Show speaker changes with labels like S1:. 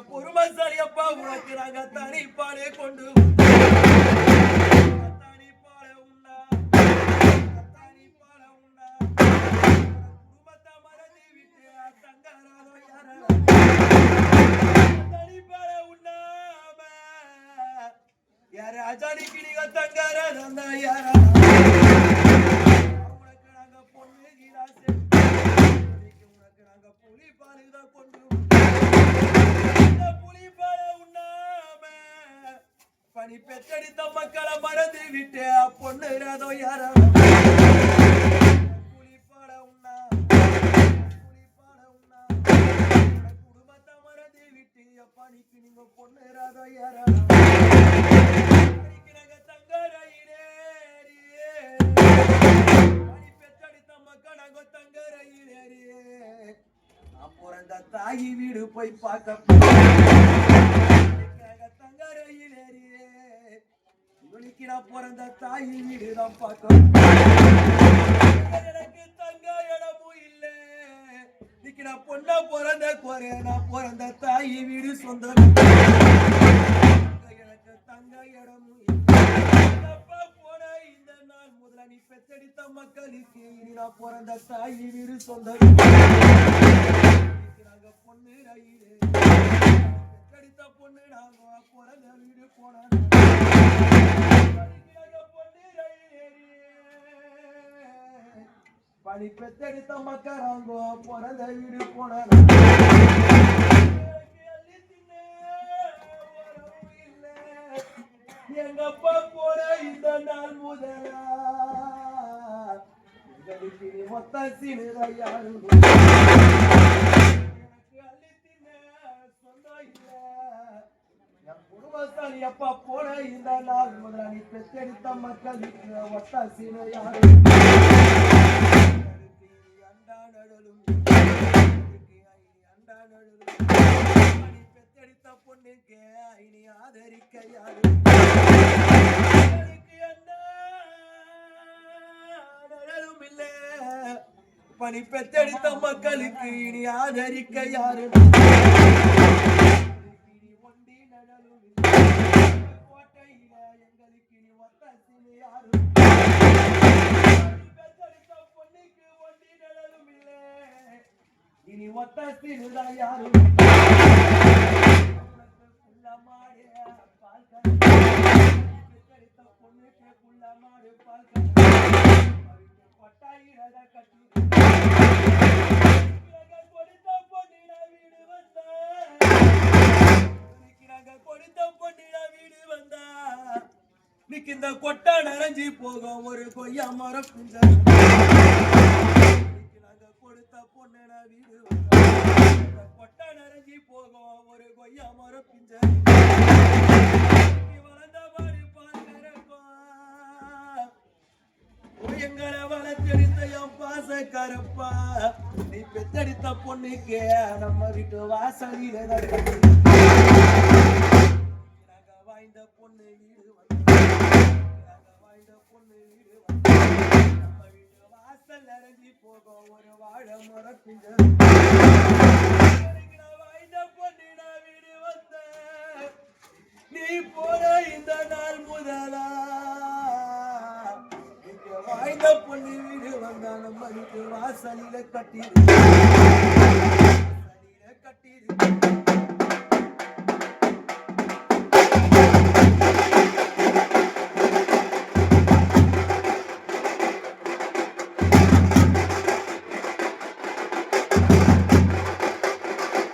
S1: ஐயா பொறுமசாலி அப்பா உனக்கு நாங்க தனி பாலே கொண்டு தனி பாலை உண்ணா தனி நீங்க தங்கராதா யாரா? உனக்கு நாங்க பொண்ணு கிராசு உனக்கு நாங்க புலி பாலுதான் கொண்டு பனி பெத்தடித்த மக்களை மறந்து விட்டு பொண்ணு ரதம் யாரா? புலி உண்ணா. புலி உண்ணா. குடும்பத்தை மறந்து விட்டு பனிக்கு நீங்க பொண்ணு ரதம் யாரா? தங்க தங்க தாயி வீடு போய் பார்க்க இவனுக்கு நான் பிறந்த தாயி வீடு தான் பார்க்க எனக்கு தங்க இடமும் இல்லை. இன்னைக்கு நான் பொண்ணா பிறந்த குறை நான் பிறந்த தாயி வீடு சொந்த எனக்கு தங்க இடமும் இல்ல. போன இந்த நாள் முதல்ல நீ பெத்தெடுத்த மக்களுக்கு இனி நான் பிறந்த தாயி வீடு சொந்த நாங்க பொண்ணு ரயிலே. பெத்தெடுத்த பொண்ணு நாங்க பிறந்த வீடு போன பணி பெத்தெடுத்த மக்கறாங்கோ பிறந்த வீடு போன எங்கப்பா போற இந்த நாள் முதலா? மொத்த சீனுதா யாரு எனக்கு அள்ளி இந்த நாள் முதல்ல நீ பெத்தெடுத்த மக்களுக்கு ஒத்த சீனு யாரு அண்டா பெத்தெடுத்த பொண்ணுக்கு இனி ஆதரிக்க யாரு? நடலும் பனி பெத்தெடுத்த மக்களுக்கு இனி ஆதரிக்க யாரு? ஒண்டி நடலும் கோட்டையில எங்களுக்கு இனி ஒத்தாசினு யாரு இனி ஒத்தாசினுதான் யாரும் புள்ள மாடு பால் கறந்து. பெத்தெடுத்த பொண்ணுக்கு புள்ள மாடு பால் கறந்து. அவளுக்கு வீடு வந்தா கொடுத்த வீடு வந்தா போகும் ஒரு கொய்யா மரம் புஞ்ச இன்னைக்கு வீடு கொட்டை போகும். ஒரு கொய்யா மரம் பிஞ்ச வளர்ந்த பாடு பார்க்கிறப்பா எங்களை வளர்த்தெடுத்த என் பாச கரப்பா. நீ பெத்தெடுத்த பொண்ணுக்கு நம்ம வீட்டு வாசலில வாய்ந்த பொண்ணு வீடு வாய்ந்த பொண்ணு வீடு வீட்டு போக ஒரு வாழ மரப்பிங்க நீ போற இந்த நாள் முதலா. வாய்ந்த பொண்ணு வீடு வந்தாலும் நம்ம வாசலில் கட்டி